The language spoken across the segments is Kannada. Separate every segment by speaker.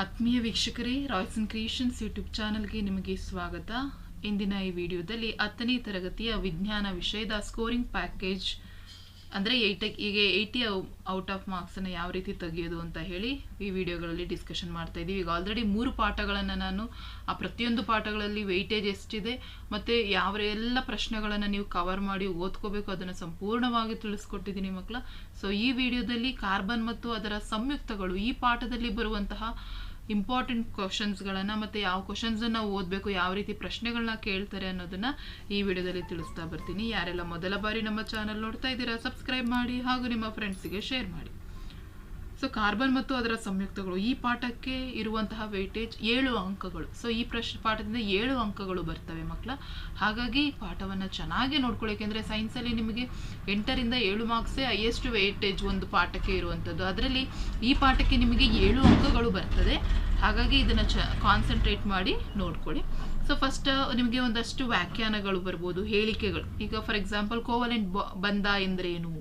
Speaker 1: ಆತ್ಮೀಯ ವೀಕ್ಷಕರೇ ರಾಯ್ಸನ್ ಕ್ರಿಯೇಷನ್ಸ್ ಯೂಟ್ಯೂಬ್ ಚಾನಲ್ಗೆ ನಿಮಗೆ ಸ್ವಾಗತ. ಇಂದಿನ ಈ ವಿಡಿಯೋದಲ್ಲಿ ಹತ್ತನೇ ತರಗತಿಯ ವಿಜ್ಞಾನ ವಿಷಯದ ಸ್ಕೋರಿಂಗ್ ಪ್ಯಾಕೇಜ್ ಅಂದರೆ ಏಯ್ಟ ಈಗ ಏಯ್ಟಿ ಔಟ್ ಆಫ್ ಮಾರ್ಕ್ಸನ್ನು ಯಾವ ರೀತಿ ತೆಗೆಯೋದು ಅಂತ ಹೇಳಿ ಈ ವಿಡಿಯೋಗಳಲ್ಲಿ ಡಿಸ್ಕಷನ್ ಮಾಡ್ತಾ ಇದ್ದೀವಿ. ಈಗ ಆಲ್ರೆಡಿ ಮೂರು ಪಾಠಗಳನ್ನು ನಾನು, ಆ ಪ್ರತಿಯೊಂದು ಪಾಠಗಳಲ್ಲಿ ವೆಯ್ಟೇಜ್ ಎಷ್ಟಿದೆ, ಮತ್ತು ಯಾವ ಎಲ್ಲ ಪ್ರಶ್ನೆಗಳನ್ನು ನೀವು ಕವರ್ ಮಾಡಿ ಓದ್ಕೋಬೇಕು, ಅದನ್ನು ಸಂಪೂರ್ಣವಾಗಿ ತಿಳಿಸ್ಕೊಟ್ಟಿದ್ದೀನಿ ಮಕ್ಕಳ. ಸೊ ಈ ವಿಡಿಯೋದಲ್ಲಿ ಕಾರ್ಬನ್ ಮತ್ತು ಅದರ ಸಂಯುಕ್ತಗಳು ಈ ಪಾಠದಲ್ಲಿ ಬರುವಂತಹ ಇಂಪಾರ್ಟೆಂಟ್ ಕ್ವಶನ್ಸ್ಗಳನ್ನು ಮತ್ತು ಯಾವ ಕ್ವಶನ್ಸನ್ನು ಓದಬೇಕು, ಯಾವ ರೀತಿ ಪ್ರಶ್ನೆಗಳನ್ನ ಕೇಳ್ತಾರೆ ಅನ್ನೋದನ್ನು ಈ ವಿಡಿಯೋದಲ್ಲಿ ತಿಳಿಸ್ತಾ ಬರ್ತೀನಿ. ಯಾರೆಲ್ಲ ಮೊದಲ ಬಾರಿ ನಮ್ಮ ಚಾನಲ್ ನೋಡ್ತಾ ಇದ್ದೀರಾ ಸಬ್ಸ್ಕ್ರೈಬ್ ಮಾಡಿ ಹಾಗೂ ನಿಮ್ಮ ಫ್ರೆಂಡ್ಸಿಗೆ ಶೇರ್ ಮಾಡಿ. ಸೊ ಕಾರ್ಬನ್ ಮತ್ತು ಅದರ ಸಂಯುಕ್ತಗಳು, ಈ ಪಾಠಕ್ಕೆ ಇರುವಂತಹ ವೆಯ್ಟೇಜ್ ಏಳು ಅಂಕಗಳು. ಸೊ ಈ ಪ್ರಶ್, ಪಾಠದಿಂದ ಏಳು ಅಂಕಗಳು ಬರ್ತವೆ ಮಕ್ಕಳ. ಹಾಗಾಗಿ ಪಾಠವನ್ನು ಚೆನ್ನಾಗಿ ನೋಡ್ಕೊಳ್ಳಿ ಯಾಕೆಂದರೆ ಸೈನ್ಸಲ್ಲಿ ನಿಮಗೆ ಎಂಟರಿಂದ ಏಳು ಮಾರ್ಕ್ಸೇ ಹೈಯೆಸ್ಟ್ ವೆಯ್ಟೇಜ್ ಒಂದು ಪಾಠಕ್ಕೆ ಇರುವಂಥದ್ದು ಅದರಲ್ಲಿ ಈ ಪಾಠಕ್ಕೆ ನಿಮಗೆ ಏಳು ಅಂಕಗಳು ಬರ್ತದೆ. ಹಾಗಾಗಿ ಇದನ್ನು ಚ ಕಾನ್ಸಂಟ್ರೇಟ್ ಮಾಡಿ ನೋಡ್ಕೊಳ್ಳಿ. ಸೊ ಫಸ್ಟ್ ನಿಮಗೆ ಒಂದಷ್ಟು ವ್ಯಾಖ್ಯಾನಗಳು ಬರ್ಬೋದು, ಹೇಳಿಕೆಗಳು. ಈಗ ಫಾರ್ ಎಕ್ಸಾಂಪಲ್ ಕೋವಲೆಂಟ್ ಬಂದ ಎಂದರೇನು?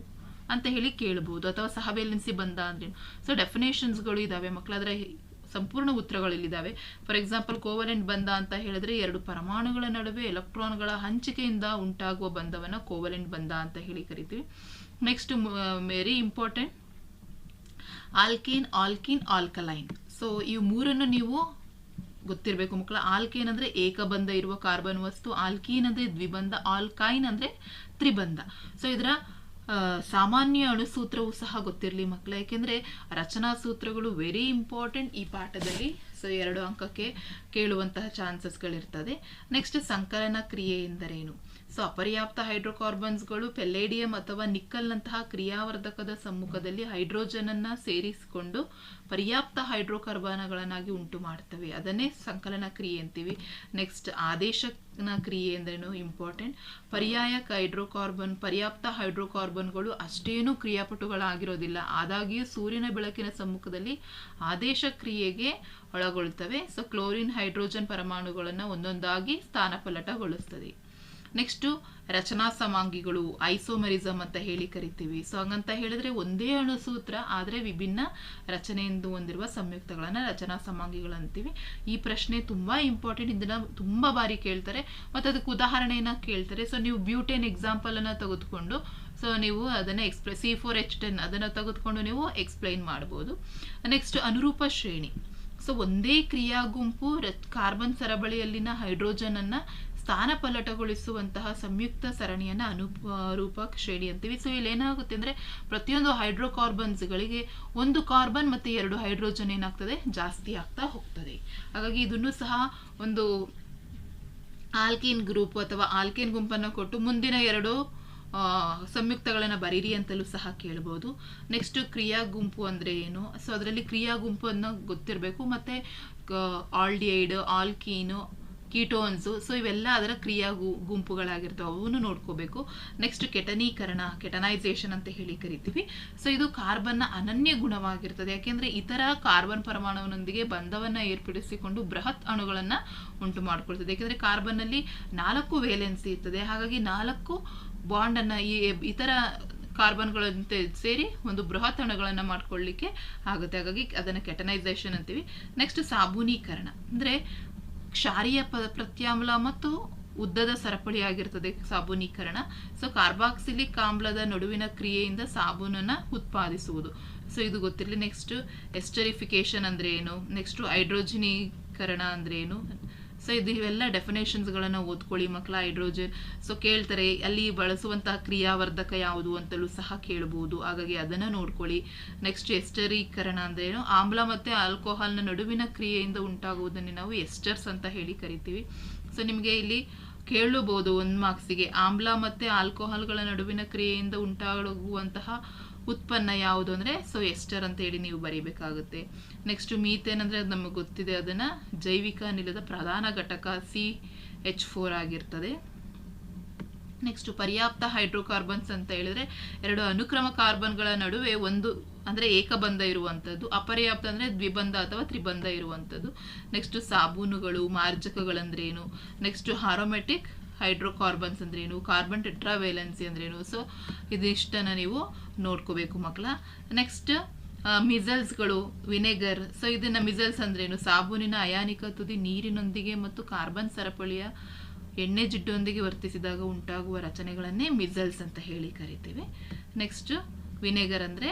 Speaker 1: ಅಂತ ಹೇಳಿ ಕೇಳ್ಬೋದು, ಅಥವಾ ಸಹಬೇಲೆನ್ಸಿ ಬಂದ ಅಂದ್ರೇನು ಸೊ ಡೆಫಿನೇಷನ್ಸ್ಗಳು ಇದಾವೆ. ಮಕ್ಕಳ ಅದರ ಸಂಪೂರ್ಣ ಉತ್ತರಗಳಿಲ್ಲಿದ್ದಾವೆ ಫಾರ್ ಎಕ್ಸಾಂಪಲ್ ಕೋವಲೆಂಟ್ ಬಂಧ ಅಂತ ಹೇಳಿದ್ರೆ ಎರಡು ಪರಮಾಣುಗಳ ನಡುವೆ ಎಲೆಕ್ಟ್ರಾನ್ಗಳ ಹಂಚಿಕೆಯಿಂದ ಉಂಟಾಗುವ ಬಂಧವನ್ನು ಕೋವಲೆಂಟ್ ಬಂಧ ಅಂತ ಹೇಳಿ ಕರಿತೀವಿ. Next very important alkane, alkene, alkyne. So ಈ ಮೂರನ್ನು ನೀವು ಗೊತ್ತಿರಬೇಕು ಮಕ್ಕಳ ಆಲ್ಕೇನ್ ಅಂದ್ರೆ ಏಕಬಂಧ ಇರುವ ಕಾರ್ಬನ್ ವಸ್ತು. ಆಲ್ಕೀನ್ ಅಂದ್ರೆ ದ್ವಿಬಂಧ. ಆಲ್ಕೈನ್ ಅಂದ್ರೆ ತ್ರಿಬಂಧ. ಸೊ ಇದರ ಸಾಮಾನ್ಯ ಅಣುಸೂತ್ರವು ಸಹ ಗೊತ್ತಿರಲಿ ಮಕ್ಕಳ ಯಾಕೆಂದರೆ ರಚನಾ ಸೂತ್ರಗಳು ವೆರಿ ಇಂಪಾರ್ಟೆಂಟ್ ಈ ಪಾಠದಲ್ಲಿ. ಸೊ ಎರಡು ಅಂಕಕ್ಕೆ ಕೇಳುವಂತಹ ಚಾನ್ಸಸ್ಗಳಿರ್ತದೆ ನೆಕ್ಸ್ಟ್ ಸಂಕಲನ ಕ್ರಿಯೆ ಎಂದರೇನು? ಸೊ ಅಪರ್ಯಾಪ್ತ ಹೈಡ್ರೋಕಾರ್ಬನ್ಸ್ಗಳು ಪೆಲ್ಲೇಡಿಯಂ ಅಥವಾ ನಿಕ್ಕಲ್ನಂತಹ ಕ್ರಿಯಾವರ್ಧಕದ ಸಮ್ಮುಖದಲ್ಲಿ ಹೈಡ್ರೋಜನನ್ನು ಸೇರಿಸಿಕೊಂಡು ಪರ್ಯಾಪ್ತ ಹೈಡ್ರೋಕಾರ್ಬನ್ಗಳನ್ನಾಗಿ ಉಂಟು ಮಾಡ್ತವೆ. ಅದನ್ನೇ ಸಂಕಲನ ಕ್ರಿಯೆ ಅಂತೀವಿ. ನೆಕ್ಸ್ಟ್ ಆದೇಶನ ಕ್ರಿಯೆ ಅಂದ್ರೇನು ಇಂಪಾರ್ಟೆಂಟ್. ಪರ್ಯಾಯ ಹೈಡ್ರೋಕಾರ್ಬನ್, ಪರ್ಯಾಪ್ತ ಹೈಡ್ರೋಕಾರ್ಬನ್ಗಳು ಅಷ್ಟೇನೂ ಕ್ರಿಯಾಪಟುಗಳಾಗಿರೋದಿಲ್ಲ. ಆದಾಗಿಯೂ ಸೂರ್ಯನ ಬೆಳಕಿನ ಸಮ್ಮುಖದಲ್ಲಿ ಆದೇಶ ಕ್ರಿಯೆಗೆ ಒಳಗೊಳ್ತವೆ. ಸೊ ಕ್ಲೋರಿನ್, ಹೈಡ್ರೋಜನ್ ಪರಮಾಣುಗಳನ್ನು ಒಂದೊಂದಾಗಿ ಸ್ಥಾನಪಲ್ಲಟಗೊಳಿಸ್ತದೆ. ನೆಕ್ಸ್ಟು ರಚನಾ ಸಮಾಂಗಿಗಳು ಐಸೋಮರಿಸಮ್ ಅಂತ ಹೇಳಿ ಕರಿತೀವಿ. ಸೊ ಹಂಗಂತ ಹೇಳಿದ್ರೆ ಒಂದೇ ಅಣುಸೂತ್ರ ಆದರೆ ವಿಭಿನ್ನ ರಚನೆಯಿಂದ ಹೊಂದಿರುವ ಸಂಯುಕ್ತಗಳನ್ನು ರಚನಾ ಸಮಾಂಗಿಗಳು ಅಂತೀವಿ. ಈ ಪ್ರಶ್ನೆ ತುಂಬಾ ಇಂಪಾರ್ಟೆಂಟ್ ಇದನ್ನ ತುಂಬಾ ಬಾರಿ ಕೇಳ್ತಾರೆ. ಮತ್ತು ಅದಕ್ಕೆ ಉದಾಹರಣೆಯನ್ನ ಕೇಳ್ತಾರೆ. ಸೊ ನೀವು ಬ್ಯೂಟೇನ್ ಎಕ್ಸಾಂಪಲ್ ಅನ್ನ ತೆಗೆದುಕೊಂಡು ಸೊ ನೀವು ಅದನ್ನ express C four H ten ಅದನ್ನ ತೆಗೆದುಕೊಂಡು ನೀವು ಎಕ್ಸ್ಪ್ಲೈನ್ ಮಾಡ್ಬೋದು. ನೆಕ್ಸ್ಟ್ ಅನುರೂಪ ಶ್ರೇಣಿ. ಸೊ ಒಂದೇ ಕ್ರಿಯಾ ಗುಂಪು ಕಾರ್ಬನ್ ಸರಬಳಿಯಲ್ಲಿನ ಹೈಡ್ರೋಜನ್ ಅನ್ನ ಸ್ಥಾನಪಲ್ಲಟಗೊಳಿಸುವಂತಹ ಸಂಯುಕ್ತ ಸರಣಿಯನ್ನ ಅನುರೂಪ ಶ್ರೇಣಿ ಅಂತೀವಿ. ಸೊ ಇಲ್ಲಿ ಏನಾಗುತ್ತೆ ಅಂದ್ರೆ ಪ್ರತಿಯೊಂದು ಹೈಡ್ರೋಕಾರ್ಬನ್ಸ್ಗಳಿಗೆ ಒಂದು ಕಾರ್ಬನ್ ಮತ್ತೆ ಎರಡು ಹೈಡ್ರೋಜನ್ ಏನಾಗ್ತದೆ? ಜಾಸ್ತಿ ಆಗ್ತಾ ಹೋಗ್ತದೆ. ಹಾಗಾಗಿ ಇದನ್ನು ಸಹ ಒಂದು ಆಲ್ಕೀನ್ ಗ್ರೂಪ್ ಅಥವಾ ಆಲ್ಕೀನ್ ಗುಂಪನ್ನು ಕೊಟ್ಟು ಮುಂದಿನ ಎರಡು ಸಂಯುಕ್ತಗಳನ್ನು ಬರೀರಿ ಅಂತಲೂ ಸಹ ಕೇಳ್ಬೋದು. ನೆಕ್ಸ್ಟ್ ಕ್ರಿಯಾ ಗುಂಪು ಅಂದರೆ ಏನು? ಸೊ ಅದರಲ್ಲಿ ಕ್ರಿಯಾ ಗುಂಪು ಅನ್ನೋ ಗೊತ್ತಿರಬೇಕು. ಮತ್ತು ಆಲ್ಡಿಯೈಡ್ ಆಲ್ಕೀನು ಕೀಟೋನ್ಸು ಸೊ ಇವೆಲ್ಲ ಅದರ ಕ್ರಿಯಾ ಗುಂಪುಗಳಾಗಿರ್ತವೆ, ಅವನ್ನು ನೋಡ್ಕೋಬೇಕು. ನೆಕ್ಸ್ಟ್ ಕೆಟನೀಕರಣ, ಕೆಟನೈಸೇಷನ್ ಅಂತ ಹೇಳಿ ಕರಿತೀವಿ. ಸೊ ಇದು ಕಾರ್ಬನ್ನ ಅನನ್ಯ ಗುಣವಾಗಿರ್ತದೆ, ಯಾಕೆಂದ್ರೆ ಇತರ ಕಾರ್ಬನ್ ಪರಮಾಣುವಿನೊಂದಿಗೆ ಬಂಧವನ್ನ ಏರ್ಪಡಿಸಿಕೊಂಡು ಬೃಹತ್ ಅಣುಗಳನ್ನ ಉಂಟು ಮಾಡ್ಕೊಳ್ತದೆ. ಯಾಕೆಂದ್ರೆ ಕಾರ್ಬನ್ನಲ್ಲಿ ನಾಲ್ಕು ವೇಲೆನ್ಸಿ ಇರ್ತದೆ, ಹಾಗಾಗಿ ನಾಲ್ಕು ಬಾಂಡ್ ಅನ್ನ ಈ ಇತರ ಕಾರ್ಬನ್ಗಳಂತೆ ಸೇರಿ ಒಂದು ಬೃಹತ್ ಅಣುಗಳನ್ನ ಮಾಡ್ಕೊಳ್ಳಿಕ್ಕೆ ಆಗುತ್ತೆ. ಹಾಗಾಗಿ ಅದನ್ನ ಕೆಟನೈಸೇಷನ್ ಅಂತೀವಿ. ನೆಕ್ಸ್ಟ್ ಸಾಬೂನೀಕರಣ. ಅಂದ್ರೆ ಕ್ಷಾರೀಯ ಪ ಪ್ರತ್ಯಾಮ್ಲ ಮತ್ತು ಉದ್ದದ ಸರಪಳಿಯಾಗಿರ್ತದೆ ಸಾಬೂನೀಕರಣ. ಸೊ ಕಾರ್ಬಾಕ್ಸಿಲಿಕ್ ಆಮ್ಲದ ನಡುವಿನ ಕ್ರಿಯೆಯಿಂದ ಸಾಬೂನನ್ನ ಉತ್ಪಾದಿಸುವುದು. ಸೊ ಇದು ಗೊತ್ತಿರಲಿ ನೆಕ್ಸ್ಟ್ ಎಸ್ಟರಿಫಿಕೇಶನ್ ಅಂದ್ರೆ ಏನು? ನೆಕ್ಸ್ಟ್ ಹೈಡ್ರೋಜಿನೀಕರಣ ಅಂದ್ರೆ ಏನು? ಸೊ ಇದು ಇವೆಲ್ಲ ಡೆಫಿನೇಷನ್ಸ್ಗಳನ್ನು ಓದ್ಕೊಳ್ಳಿ, ಮಕ್ಕಳ ಹೈಡ್ರೋಜನ್. ಸೊ ಕೇಳ್ತಾರೆ, ಅಲ್ಲಿ ಬಳಸುವಂತಹ ಕ್ರಿಯಾವರ್ಧಕ ಯಾವುದು ಅಂತಲೂ ಸಹ ಕೇಳಬಹುದು ಹಾಗಾಗಿ ಅದನ್ನು ನೋಡ್ಕೊಳ್ಳಿ. ನೆಕ್ಸ್ಟ್ ಎಸ್ಟರೀಕರಣ ಅಂದ್ರೆ ಏನು? ಆಮ್ಲ ಮತ್ತು ಆಲ್ಕೋಹಾಲ್ನ ನಡುವಿನ ಕ್ರಿಯೆಯಿಂದ ಉಂಟಾಗುವುದನ್ನು ನಾವು ಎಸ್ಟರ್ಸ್ ಅಂತ ಹೇಳಿ ಕರಿತೀವಿ. ಸೊ ನಿಮಗೆ ಇಲ್ಲಿ ಕೇಳಬಹುದು ಒಂದು ಮಾರ್ಕ್ಸಿಗೆ ಆಮ್ಲ ಮತ್ತು ಆಲ್ಕೋಹಾಲ್ಗಳ ನಡುವಿನ ಕ್ರಿಯೆಯಿಂದ ಉಂಟಾಗುವಂತಹ ಉತ್ಪನ್ನ ಯಾವುದು ಅಂದರೆ ಸೊ ಎಸ್ಟರ್ ಅಂತ ಹೇಳಿ ನೀವು ಬರೀಬೇಕಾಗುತ್ತೆ. ನೆಕ್ಸ್ಟ್ ಮೀಥೇನ್ ಅಂದರೆ ಅದು ನಮಗೆ ಗೊತ್ತಿದೆ, ಅದನ್ನು ಜೈವಿಕ ಅನಿಲದ ಪ್ರಧಾನ ಘಟಕ ಸಿ ಎಚ್ ಫೋರ್ ಆಗಿರ್ತದೆ. ನೆಕ್ಸ್ಟ್ ಪರ್ಯಾಪ್ತ ಹೈಡ್ರೋಕಾರ್ಬನ್ಸ್ ಅಂತ ಹೇಳಿದ್ರೆ ಎರಡು ಅನುಕ್ರಮ ಕಾರ್ಬನ್ಗಳ ನಡುವೆ ಒಂದು ಅಂದರೆ ಏಕಬಂಧ ಇರುವಂಥದ್ದು ಅಪರ್ಯಾಪ್ತ ಅಂದರೆ ದ್ವಿಬಂಧ ಅಥವಾ ತ್ರಿಬಂಧ ಇರುವಂಥದ್ದು ನೆಕ್ಸ್ಟ್ ಸಾಬೂನುಗಳು, ಮಾರ್ಜಕಗಳಂದ್ರೇನು? ನೆಕ್ಸ್ಟ್ ಹಾರೋಮೆಟಿಕ್ ಹೈಡ್ರೋಕಾರ್ಬನ್ಸ್ ಅಂದ್ರೇನು? ಕಾರ್ಬನ್ ಟೆಟ್ರಾವೇಲೆನ್ಸಿ ಅಂದ್ರೇನು? ಸೊ ಇದಿಷ್ಟನ್ನು ನೀವು ನೋಡ್ಕೋಬೇಕು ಮಕ್ಕಳ ನೆಕ್ಸ್ಟ್ ಮಿಸಲ್ಸ್ಗಳು ವಿನೆಗರ್ ಸೊ ಇದನ್ನ ಮಿಸಲ್ಸ್ ಅಂದ್ರೇನು? ಸಾಬೂನಿನ ಅಯಾನಿಕ ತುದಿ ನೀರಿನೊಂದಿಗೆ ಮತ್ತು ಕಾರ್ಬನ್ ಸರಪಳಿಯ ಎಣ್ಣೆ ಜಿಡ್ಡೊಂದಿಗೆ ವರ್ತಿಸಿದಾಗ ಉಂಟಾಗುವ ರಚನೆಗಳನ್ನೇ ಮಿಸಲ್ಸ್ ಅಂತ ಹೇಳಿ ಕರಿತೀವಿ. ನೆಕ್ಸ್ಟ್ ವಿನೆಗರ್ ಅಂದರೆ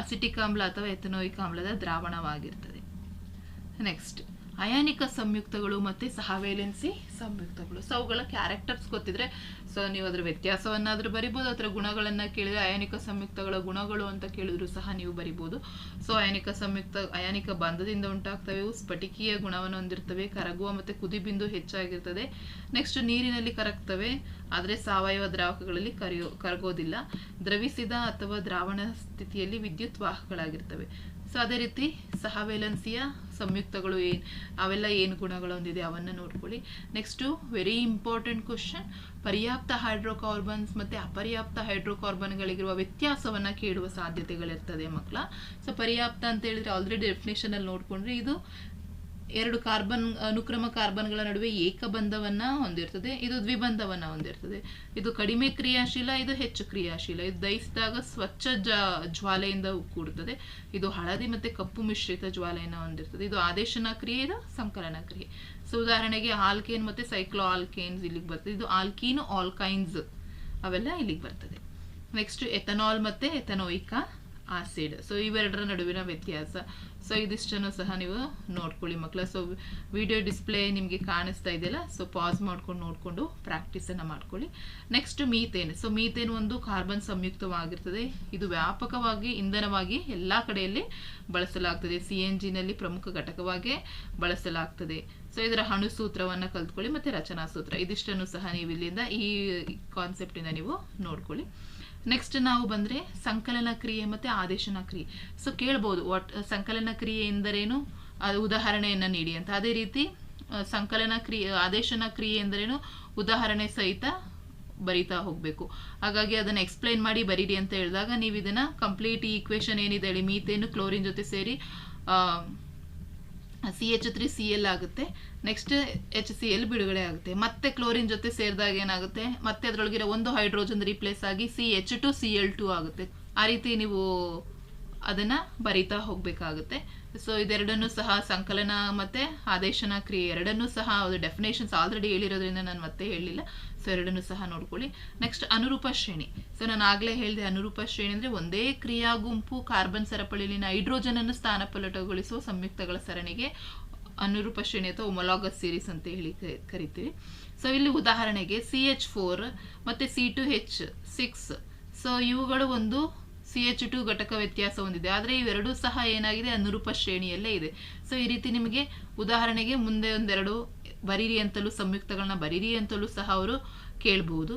Speaker 1: ಅಸಿಟಿಕ್ ಆಮ್ಲ ಅಥವಾ ಎಥನೋಯಿಕ್ ಆಮ್ಲದ ದ್ರಾವಣವಾಗಿರ್ತದೆ. ನೆಕ್ಸ್ಟ್ ಅಯಾನಿಕ ಸಂಯುಕ್ತಗಳು ಮತ್ತು ಸಹವೇಲೆನ್ಸಿ ಸಂಯುಕ್ತಗಳು. ಸೊ ಅವುಗಳ ಕ್ಯಾರೆಕ್ಟರ್ಸ್ ಗೊತ್ತಿದ್ರೆ ಸೊ ನೀವು ಅದರ ವ್ಯತ್ಯಾಸವನ್ನಾದರೂ ಬರಿಬೋದು, ಅದರ ಗುಣಗಳನ್ನು ಕೇಳಿದ್ರೆ ಅಯಾನಿಕ ಸಂಯುಕ್ತಗಳ ಗುಣಗಳು ಅಂತ ಕೇಳಿದ್ರು ಸಹ ನೀವು ಬರಿಬೋದು. ಸೊ ಅಯಾನಿಕ ಸಂಯುಕ್ತ, ಅಯಾನಿಕ ಬಂಧದಿಂದ ಉಂಟಾಗ್ತವೆ ಸ್ಫಟಿಕೀಯ ಗುಣವನ್ನು ಹೊಂದಿರ್ತವೆ, ಕರಗುವ ಮತ್ತು ಕುದಿಬಿಂದು ಹೆಚ್ಚಾಗಿರ್ತದೆ. ನೆಕ್ಸ್ಟ್ ನೀರಿನಲ್ಲಿ ಕರಗ್ತವೆ, ಆದರೆ ಸಾವಯವ ದ್ರಾವಕಗಳಲ್ಲಿ ಕರೆಯೋ, ಕರಗೋದಿಲ್ಲ. ದ್ರವಿಸಿದ ಅಥವಾ ದ್ರಾವಣ ಸ್ಥಿತಿಯಲ್ಲಿ ವಿದ್ಯುತ್ ವಾಹಕಗಳಾಗಿರ್ತವೆ. ಸೊ ಅದೇ ರೀತಿ ಸಹವೇಲೆನ್ಸಿಯ ಸಂಯುಕ್ತಗಳು ಏನು, ಅವೆಲ್ಲ ಏನು ಗುಣಗಳು ಹೊಂದಿದೆ ಅವನ್ನು ನೋಡ್ಕೊಳ್ಳಿ. ನೆಕ್ಸ್ಟು ವೆರಿ ಇಂಪಾರ್ಟೆಂಟ್ ಕ್ವಶನ್ ಪರ್ಯಾಪ್ತ ಹೈಡ್ರೋಕಾರ್ಬನ್ಸ್ ಮತ್ತು ಅಪರ್ಯಾಪ್ತ ಹೈಡ್ರೋಕಾರ್ಬನ್ಗಳಿಗಿರುವ ವ್ಯತ್ಯಾಸವನ್ನು ಕೇಳುವ ಸಾಧ್ಯತೆಗಳಿರ್ತದೆ ಮಕ್ಕಳ ಸೊ ಪರ್ಯಾಪ್ತ ಅಂತ ಹೇಳಿದ್ರೆ ಆಲ್ರೆಡಿ ಡೆಫಿನೇಷನಲ್ಲಿ ನೋಡ್ಕೊಂಡ್ರೆ ಇದು ಎರಡು ಕಾರ್ಬನ್, ಅನುಕ್ರಮ ಕಾರ್ಬನ್ಗಳ ನಡುವೆ ಏಕಬಂಧವನ್ನ ಹೊಂದಿರ್ತದೆ. ಇದು ದ್ವಿಬಂಧವನ್ನ ಹೊಂದಿರ್ತದೆ. ಇದು ಕಡಿಮೆ ಕ್ರಿಯಾಶೀಲ, ಇದು ಹೆಚ್ಚು ಕ್ರಿಯಾಶೀಲ. ಇದು ದಹಿಸಿದಾಗ ಸ್ವಚ್ಛ ಜ್ವಾಲೆಯಿಂದ ಕೂಡುತ್ತದೆ. ಇದು ಹಳದಿ ಮತ್ತೆ ಕಪ್ಪು ಮಿಶ್ರಿತ ಜ್ವಾಲೆಯನ್ನು ಹೊಂದಿರ್ತದೆ. ಇದು ಆದೇಶನ ಕ್ರಿಯೆ, ಇದು ಸಂಕಲನ ಕ್ರಿಯೆ. ಸೊ, ಉದಾಹರಣೆಗೆ ಆಲ್ಕೇನ್ ಮತ್ತೆ ಸೈಕ್ಲೋ ಆಲ್ಕೇನ್ಸ್ ಇಲ್ಲಿಗೆ ಬರ್ತದೆ. ಇದು ಆಲ್ಕೀನ್ ಆಲ್ಕೈನ್ಸ್ ಅವೆಲ್ಲ ಇಲ್ಲಿಗೆ ಬರ್ತದೆ. ನೆಕ್ಸ್ಟ್ ಎಥನಾಲ್ ಮತ್ತೆ ಎಥನೋಯಿಕ ಆಸಿಡ್. ಸೊ, ಇವೆರಡರ ನಡುವಿನ ವ್ಯತ್ಯಾಸ. ಸೊ ಇದಿಷ್ಟನ್ನು ಸಹ ನೀವು ನೋಡ್ಕೊಳ್ಳಿ ಮಕ್ಕಳ. ಸೊ ವಿಡಿಯೋ ಡಿಸ್ಪ್ಲೇ ನಿಮಗೆ ಕಾಣಿಸ್ತಾ ಇದೆಯಲ್ಲ? ಸೊ ಪಾಸ್ ಮಾಡ್ಕೊಂಡು ನೋಡಿಕೊಂಡು ಪ್ರಾಕ್ಟೀಸನ್ನು ಮಾಡ್ಕೊಳ್ಳಿ. ನೆಕ್ಸ್ಟ್ ಮೀಥೇನ್ ಸೊ ಮೀಥೇನ್ ಒಂದು ಕಾರ್ಬನ್ ಸಂಯುಕ್ತವಾಗಿರ್ತದೆ. ಇದು ವ್ಯಾಪಕವಾಗಿ, ಇಂಧನವಾಗಿ ಎಲ್ಲ ಕಡೆಯಲ್ಲಿ ಬಳಸಲಾಗ್ತದೆ. ಸಿ ಎನ್ ಜಿನಲ್ಲಿ ಪ್ರಮುಖ ಘಟಕವಾಗಿ ಬಳಸಲಾಗ್ತದೆ. ಸೊ ಇದರ ಹಣು ಸೂತ್ರವನ್ನು ಕಲ್ತ್ಕೊಳ್ಳಿ ಮತ್ತು ರಚನಾ ಸೂತ್ರ. ಇದಿಷ್ಟನ್ನು ಸಹ ನೀವು ಇಲ್ಲಿಂದ ಈ ಕಾನ್ಸೆಪ್ಟಿಂದ ನೀವು ನೋಡ್ಕೊಳ್ಳಿ. ನೆಕ್ಸ್ಟ್ ನಾವು ಬಂದರೆ ಸಂಕಲನ ಕ್ರಿಯೆ ಮತ್ತು ಆದೇಶನ ಕ್ರಿಯೆ. ಸೊ ಕೇಳ್ಬೋದು ವಾಟ್ ಸಂಕಲನ ಕ್ರಿಯೆ ಎಂದರೇನು? ಅದು ಉದಾಹರಣೆಯನ್ನು ನೀಡಿ ಅಂತ. ಅದೇ ರೀತಿ ಸಂಕಲನ ಕ್ರಿಯೆ ಆದೇಶನ ಕ್ರಿಯೆ ಎಂದರೇನು? ಉದಾಹರಣೆ ಸಹಿತ ಬರಿತಾ ಹೋಗಬೇಕು. ಹಾಗಾಗಿ ಅದನ್ನು ಎಕ್ಸ್ಪ್ಲೈನ್ ಮಾಡಿ ಬರೀರಿ ಅಂತ ಹೇಳಿದಾಗ ನೀವು ಇದನ್ನು ಕಂಪ್ಲೀಟ್ ಈ ಇಕ್ವೇಶನ್ ಏನಿದೆ ಹೇಳಿ ಮೀಥೇನು ಕ್ಲೋರಿನ್ ಜೊತೆ ಸೇರಿ C H three C L ಆಗುತ್ತೆ. ನೆಕ್ಸ್ಟ್ ಎಚ್ ಸಿ ಎಲ್ ಬಿಡುಗಡೆ ಆಗುತ್ತೆ. ಮತ್ತೆ ಕ್ಲೋರಿನ್ ಜೊತೆ ಸೇರಿದಾಗ ಏನಾಗುತ್ತೆ? ಮತ್ತೆ ಅದರೊಳಗಿರೋ ಒಂದು ಹೈಡ್ರೋಜನ್ ರಿಪ್ಲೇಸ್ ಆಗಿ C H two C L two ಆಗುತ್ತೆ. ಆ ರೀತಿ ನೀವು ಅದನ್ನ ಬರಿತಾ ಹೋಗಬೇಕಾಗುತ್ತೆ. ಸೊ ಇದೆರಡನ್ನೂ ಸಹ ಸಂಕಲನ ಮತ್ತೆ ಆದೇಶನ ಕ್ರಿಯೆ ಎರಡನ್ನೂ ಸಹ ಅದು ಡೆಫಿನೇಷನ್ಸ್ ಆಲ್ರೆಡಿ ಹೇಳಿರೋದ್ರಿಂದ ನಾನು ಮತ್ತೆ ಹೇಳಿಲ್ಲ. ಸೊ ಎರಡನ್ನು ಸಹ ನೋಡ್ಕೊಳ್ಳಿ. ನೆಕ್ಸ್ಟ್ ಅನುರೂಪ ಶ್ರೇಣಿ. ಸೊ ನಾನು ಆಗಲೇ ಹೇಳಿದೆ, ಅನುರೂಪ ಶ್ರೇಣಿ ಅಂದರೆ ಒಂದೇ ಕ್ರಿಯಾ ಗುಂಪು ಕಾರ್ಬನ್ ಸರಪಳಿಯಲ್ಲಿನ ಹೈಡ್ರೋಜನ್ ಅನ್ನು ಸ್ಥಾನಪಲ್ಲಟಗೊಳಿಸುವ ಸಂಯುಕ್ತಗಳ ಸರಣಿಗೆ ಅನುರೂಪ ಶ್ರೇಣಿ ಅಥವಾ ಒಮೊಲಾಗಸ್ ಸೀರೀಸ್ ಅಂತ ಹೇಳಿ ಕರಿತೀವಿ. ಸೊ ಇಲ್ಲಿ ಉದಾಹರಣೆಗೆ ಸಿ ಎಚ್ ಫೋರ್ ಮತ್ತು C two H six so ಇವುಗಳು ಒಂದು ಸಿ ಎಚ್ ಟು ಘಟಕ ವ್ಯತ್ಯಾಸ ಹೊಂದಿದೆ. ಆದರೆ ಇವೆರಡೂ ಸಹ ಏನಾಗಿದೆ? ಅನುರೂಪ ಶ್ರೇಣಿಯಲ್ಲೇ ಇದೆ. ಸೊ ಈ ರೀತಿ ನಿಮಗೆ ಉದಾಹರಣೆಗೆ ಮುಂದೆ ಒಂದೆರಡು ಬರೀರಿ ಅಂತಲೂ ಸಂಯುಕ್ತಗಳನ್ನ ಬರೀರಿ ಅಂತಲೂ ಸಹ ಅವರು ಕೇಳಬಹುದು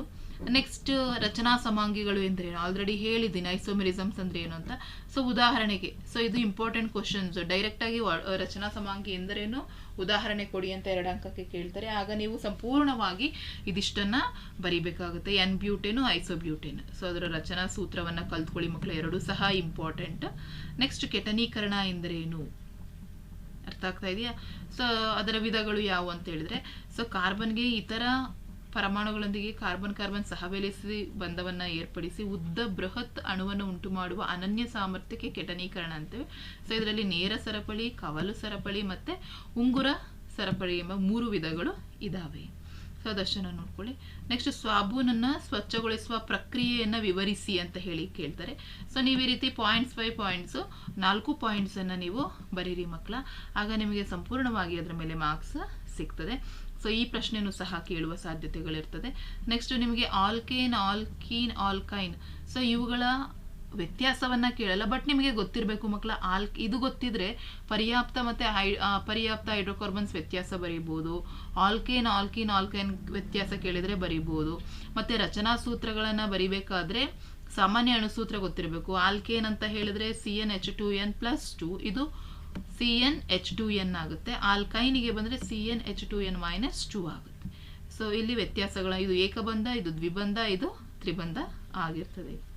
Speaker 1: ನೆಕ್ಸ್ಟ್ ರಚನಾ ಸಮಾಂಗಿಗಳು ಎಂದರೇನು? ಆಲ್ರೆಡಿ ಹೇಳಿದ್ದೀನಿ ಐಸೋಮೆರಿಸಮ್ಸ್ ಅಂದ್ರೆ ಏನು ಅಂತ. ಸೊ ಉದಾಹರಣೆಗೆ ಸೊ ಇದು ಇಂಪಾರ್ಟೆಂಟ್ ಕ್ವಶನ್ಸ್ ಡೈರೆಕ್ಟಾಗಿ ರಚನಾ ಸಮಾಂಗಿ ಎಂದರೇನು? ಉದಾಹರಣೆ ಕೊಡಿ ಅಂತ ಎರಡು ಅಂಕಕ್ಕೆ ಕೇಳ್ತಾರೆ. ಆಗ ನೀವು ಸಂಪೂರ್ಣವಾಗಿ ಇದಿಷ್ಟನ್ನ ಬರಿಬೇಕಾಗುತ್ತೆ. ಎನ್ ಬ್ಯೂಟೇನು ಐಸೋಬ್ಯೂಟೇನ್ ಸೊ ಅದರ ರಚನಾ ಸೂತ್ರವನ್ನ ಕಲ್ತ್ಕೊಳ್ಳಿ ಮಕ್ಕಳು ಎರಡೂ ಸಹ ಇಂಪಾರ್ಟೆಂಟ್ ನೆಕ್ಸ್ಟ್ ಕೆಟನೀಕರಣ ಎಂದರೇನು? ಅರ್ಥ ಆಗ್ತಾ ಇದೆಯಾ? ಸೊ ಅದರ ವಿಧಗಳು ಯಾವುವು ಅಂತ ಹೇಳಿದ್ರೆ ಸೊ ಕಾರ್ಬನ್ಗೆ ಇತರ ಪರಮಾಣುಗಳೊಂದಿಗೆ ಕಾರ್ಬನ್ ಕಾರ್ಬನ್ ಸಹವೆಲಿಸಿ ಬಂಧವನ್ನ ಏರ್ಪಡಿಸಿ ಉದ್ದ ಬೃಹತ್ ಅಣುವನ್ನು ಉಂಟು ಮಾಡುವ ಅನನ್ಯ ಸಾಮರ್ಥ್ಯಕ್ಕೆ ಕೆಟನೀಕರಣ ಅಂತೇವೆ. ಸೊ ಇದರಲ್ಲಿ ನೇರ ಸರಪಳಿ, ಕವಲು ಸರಪಳಿ ಮತ್ತೆ ಉಂಗುರ ಸರಪಳಿ ಎಂಬ ಮೂರು ವಿಧಗಳು ಇದಾವೆ. ಸೊ ನೋಡ್ಕೊಳ್ಳಿ. ನೆಕ್ಸ್ಟ್ ಸಾಬೂನನ್ನು ಸ್ವಚ್ಛಗೊಳಿಸುವ ಪ್ರಕ್ರಿಯೆಯನ್ನು ವಿವರಿಸಿ ಅಂತ ಹೇಳಿ ಕೇಳ್ತಾರೆ. ಸೊ ನೀವು ಈ ರೀತಿ ಪಾಯಿಂಟ್ಸ್ ಬೈ ಪಾಯಿಂಟ್ಸು ನಾಲ್ಕು ಪಾಯಿಂಟ್ಸನ್ನು ನೀವು ಬರೀರಿ ಮಕ್ಕಳ. ಆಗ ನಿಮಗೆ ಸಂಪೂರ್ಣವಾಗಿ ಅದರ ಮೇಲೆ ಮಾರ್ಕ್ಸ್ ಸಿಗ್ತದೆ. ಸೊ ಈ ಪ್ರಶ್ನೆಯೂ ಸಹ ಕೇಳುವ ಸಾಧ್ಯತೆಗಳಿರ್ತದೆ. ನೆಕ್ಸ್ಟ್ ನಿಮಗೆ ಆಲ್ಕೇನ್ ಆಲ್ಕೀನ್ ಆಲ್ಕೈನ್ ಸೊ ಇವುಗಳ ವ್ಯತ್ಯಾಸವನ್ನ ಕೇಳಲ್ಲ ಬಟ್ ನಿಮಗೆ ಗೊತ್ತಿರಬೇಕು ಮಕ್ಕಳ ಆಲ್ ಇದು ಗೊತ್ತಿದ್ರೆ ಪರ್ಯಾಪ್ತ ಮತ್ತೆ ಹೈ ಅಪರ್ಯಾಪ್ತ ಹೈಡ್ರೋಕಾರ್ಬನ್ಸ್ ವ್ಯತ್ಯಾಸ ಬರೀಬಹುದು ಆಲ್ಕೇನ್ ಆಲ್ಕೀನ್ ಆಲ್ಕೈನ್ ವ್ಯತ್ಯಾಸ ಕೇಳಿದ್ರೆ ಬರೀಬಹುದು ಮತ್ತೆ ರಚನಾ ಸೂತ್ರಗಳನ್ನ ಬರಿಬೇಕಾದ್ರೆ ಸಾಮಾನ್ಯ ಅಣುಸೂತ್ರ ಗೊತ್ತಿರಬೇಕು. ಆಲ್ಕೇನ್ ಅಂತ ಹೇಳಿದ್ರೆ C N H two N plus two ಇದು C N H two N ಆಗುತ್ತೆ. ಆಲ್ಕೈನಿಗೆ ಬಂದರೆ C N H two N minus two ಆಗುತ್ತೆ. ಸೊ ಇಲ್ಲಿ ವ್ಯತ್ಯಾಸಗಳ, ಇದು ಏಕಬಂಧ, ಇದು ದ್ವಿಬಂಧ, ಇದು ತ್ರಿಬಂಧ ಆಗಿರ್ತದೆ.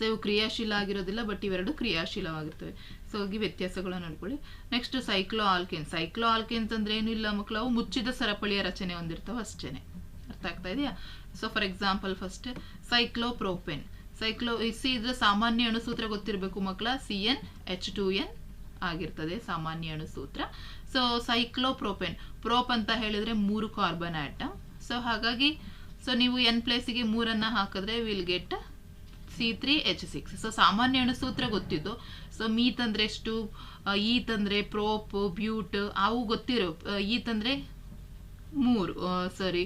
Speaker 1: ಸೊ ಇವು ಕ್ರಿಯಾಶೀಲ ಆಗಿರೋದಿಲ್ಲ ಬಟ್ ಇವೆರಡು ಕ್ರಿಯಾಶೀಲವಾಗಿರ್ತವೆ. ಸೊ ಹೋಗಿ ವ್ಯತ್ಯಾಸಗಳನ್ನು ನೋಡ್ಕೊಳ್ಳಿ next cycloalkane cycloalkanes ಅಂದ್ರೆ ಏನು ಇಲ್ಲ ಮಕ್ಕಳು ಅವು ಮುಚ್ಚಿದ ಸರಪಳಿಯ ರಚನೆ ಹೊಂದಿರ್ತಾವೆ, ಅಷ್ಟೇನೆ. ಅರ್ಥ ಆಗ್ತಾ ಇದೆಯಾ? So for example first cyclopropane cyclo C ಇದ್ರೆ ಸಾಮಾನ್ಯ ಅಣುಸೂತ್ರ ಗೊತ್ತಿರಬೇಕು ಮಕ್ಕಳ C N H two N ಆಗಿರ್ತದೆ, ಸಾಮಾನ್ಯ ಅಣುಸೂತ್ರ ಸೊ ಸೈಕ್ಲೋಪ್ರೋಪೆನ್ ಪ್ರೋಪ್ ಅಂತ ಹೇಳಿದ್ರೆ ಮೂರು ಕಾರ್ಬನ್ ಆಟಮ್ ಸೊ ಹಾಗಾಗಿ ಸೊ ನೀವು ಎನ್ ಪ್ಲೇಸಿಗೆ ಮೂರನ್ನು ಹಾಕಿದ್ರೆ will get C three H six so ಸಾಮಾನ್ಯ ಅಣುಸೂತ್ರ ಗೊತ್ತಿದ್ದು. ಸೊ ಮೀತ್ ಅಂದ್ರೆ ಎಷ್ಟು? ಈತ್ ಅಂದ್ರೆ ಪ್ರೋಪ್ ಬ್ಯೂಟ್ ಅವು ಗೊತ್ತಿರೋ ಈತ್ ಅಂದ್ರೆ ಮೂರು ಸಾರಿ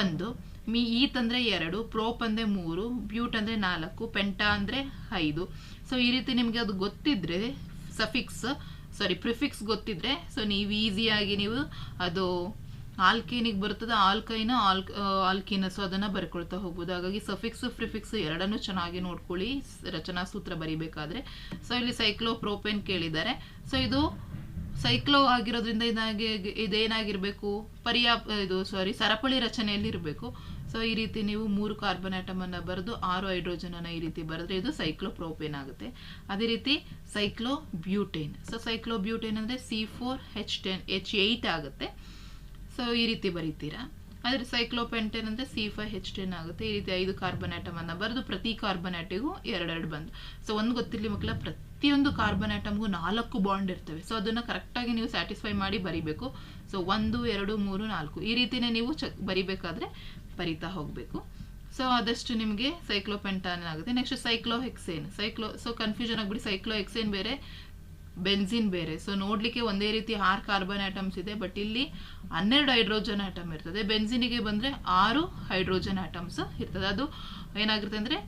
Speaker 1: ಒಂದು. ಮೀ ಈತ್ ಅಂದ್ರೆ ಎರಡು ಪ್ರೋಪ್ ಅಂದ್ರೆ ಮೂರು ಬ್ಯೂಟ್ ಅಂದ್ರೆ ನಾಲ್ಕು ಪೆಂಟಾ ಅಂದ್ರೆ ಐದು. ಸೊ ಈ ರೀತಿ ನಿಮಗೆ ಅದು ಗೊತ್ತಿದ್ರೆ ಸಫಿಕ್ಸ್ ಸಾರಿ ಪ್ರಿಫಿಕ್ಸ್ ಗೊತ್ತಿದ್ರೆ ಸೊ ನೀವು ಈಸಿಯಾಗಿ ನೀವು ಅದು ಆಲ್ಕೇನಿಗೆ ಬರ್ತದೆ, ಆಲ್ಕೈನ ಆಲ್ ಆಲ್ಕೀನ ಸೊ ಅದನ್ನ ಬರ್ಕೊಳ್ತಾ ಹೋಗ್ಬೋದು. ಹಾಗಾಗಿ ಸಫಿಕ್ಸ್ ಪ್ರಿಫಿಕ್ಸ್ ಎರಡನ್ನೂ ಚೆನ್ನಾಗಿ ನೋಡ್ಕೊಳ್ಳಿ. ರಚನಾ ಸೂತ್ರ ಬರಿಬೇಕಾದ್ರೆ. ಸೊ ಇಲ್ಲಿ ಸೈಕ್ಲೋಪ್ರೋಪೇನ್ ಕೇಳಿದ್ದಾರೆ. ಸೊ ಇದು ಸೈಕ್ಲೋ ಆಗಿರೋದ್ರಿಂದ ಇದಾಗಿ, ಇದೇನಾಗಿರಬೇಕು? ಪರ್ಯಾಪ್ ಇದು ಸಾರಿ ಸರಪಳಿ ರಚನೆಯಲ್ಲಿ ಇರಬೇಕು. ಸೊ ಈ ರೀತಿ ನೀವು ಮೂರು ಕಾರ್ಬನ್ ಆಟಮ್ ಅನ್ನ ಬರೆದು ಆರು ಹೈಡ್ರೋಜನ್ ಅನ್ನ ಈ ರೀತಿ ಬರೆದ್ರೆ ಇದು ಸೈಕ್ಲೋಪ್ರೋಪೇನ್ ಆಗುತ್ತೆ. ಅದೇ ರೀತಿ cyclo butane so cyclo butane ಅಂದ್ರೆ C four H ten H eight ಆಗುತ್ತೆ. ಸೊ ಈ ರೀತಿ ಬರೀತೀರಾ? ಆದರೆ ಸೈಕ್ಲೋಪೆಂಟೇನ್ ಅಂದ್ರೆ ಸಿ ಫೈ ಹೆಚ್ ಟೆನ್ ಆಗುತ್ತೆ. ಈ ರೀತಿ ಐದು ಕಾರ್ಬನ್ ಆಟಮ್ ಅನ್ನ ಬರೆದು ಪ್ರತಿ ಕಾರ್ಬನ್ ಆಟಿಗೂ ಎರಡೆರಡು ಬಂದು. ಸೊ ಒಂದು ಗೊತ್ತಿರಲಿ ಮಕ್ಕಳ, ಪ್ರತಿಯೊಂದು ಕಾರ್ಬನ್ ಆಟಮ್ಗೂ ನಾಲ್ಕು ಬಾಂಡ್ ಇರ್ತವೆ. ಸೊ ಅದನ್ನ ಕರೆಕ್ಟಾಗಿ ನೀವು ಸ್ಯಾಟಿಸ್ಫೈ ಮಾಡಿ ಬರಿಬೇಕು. ಸೊ ಒಂದು, ಎರಡು, ಮೂರು, ನಾಲ್ಕು. ಈ ರೀತಿನೇ ನೀವು ಚ, ಬರಿಬೇಕಾದ್ರೆ ಬರಿತಾ ಹೋಗಬೇಕು. ಸೊ ಆದಷ್ಟು ನಿಮಗೆ ಸೈಕ್ಲೋಪೆಂಟಾನ್ ಆಗುತ್ತೆ. Next cyclohexane cyclo so confusion ಆಗಿಬಿಡಿ. Cyclo ಹೆಕ್ಸೇನ್ ಬೇರೆ ಬೆನ್ಸಿನ್ ಬೇರೆ. ಸೊ ನೋಡ್ಲಿಕ್ಕೆ ಒಂದೇ ರೀತಿ ಆರು ಕಾರ್ಬನ್ ಆಟಮ್ಸ್ ಇದೆ ಬಟ್ ಇಲ್ಲಿ ಹನ್ನೆರಡು ಹೈಡ್ರೋಜನ್ ಆಟಮ್ ಇರ್ತದೆ. ಬೆನ್ಸಿನಿಗೆ ಬಂದ್ರೆ ಆರು ಹೈಡ್ರೋಜನ್ ಆಟಮ್ಸ್ ಇರ್ತದೆ. ಅದು ಏನಾಗಿರುತ್ತೆ ಅಂದ್ರೆ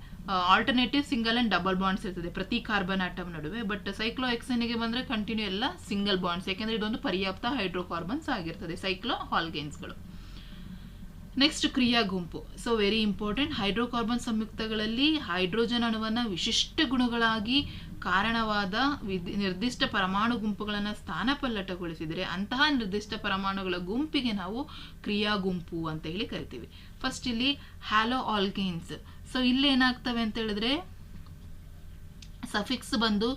Speaker 1: alternative single and double bonds ಇರ್ತದೆ ಪ್ರತಿ ಕಾರ್ಬನ್ ಆಟಮ್ ನಡುವೆ. ಬಟ್ ಸೈಕ್ಲೋ ಎಕ್ಸೆನ್ಗೆ ಬಂದ್ರೆ ಕಂಟಿನ್ಯೂ ಎಲ್ಲ ಸಿಂಗಲ್ ಬಾಂಡ್ಸ್ ಯಾಕೆಂದ್ರೆ ಇದೊಂದು ಪರ್ಯಾಪ್ತ ಹೈಡ್ರೋಕಾರ್ಬನ್ಸ್ ಆಗಿರ್ತದೆ ಸೈಕ್ಲೋ ಹಾಲ್ಗೇನ್ಸ್ಗಳು ನೆಕ್ಸ್ಟ್ ಕ್ರಿಯಾ ಗುಂಪು. ಸೊ ವೆರಿ ಇಂಪಾರ್ಟೆಂಟ್ ಹೈಡ್ರೋಕಾರ್ಬನ್ ಸಂಯುಕ್ತಗಳಲ್ಲಿ ಹೈಡ್ರೋಜನ್ ಅಣುವನ್ನ ವಿಶಿಷ್ಟ ಗುಣಗಳಾಗಿ ಕಾರಣವಾದ ವಿಧಿ, ನಿರ್ದಿಷ್ಟ ಪರಮಾಣು ಗುಂಪುಗಳನ್ನು ಸ್ಥಾನಪಲ್ಲಟಗೊಳಿಸಿದರೆ ಅಂತಹ ನಿರ್ದಿಷ್ಟ ಪರಮಾಣುಗಳ ಗುಂಪಿಗೆ ನಾವು ಕ್ರಿಯಾ ಗುಂಪು ಅಂತ ಹೇಳಿ ಕರಿತೀವಿ. ಫಸ್ಟ್ ಇಲ್ಲಿ ಹ್ಯಾಲೋ ಆಲ್ಗೇನ್ಸ್ ಸೊ ಇಲ್ಲಿ ಏನಾಗ್ತವೆ ಅಂತ ಹೇಳಿದ್ರೆ ಸಫಿಕ್ಸ್ ಬಂದು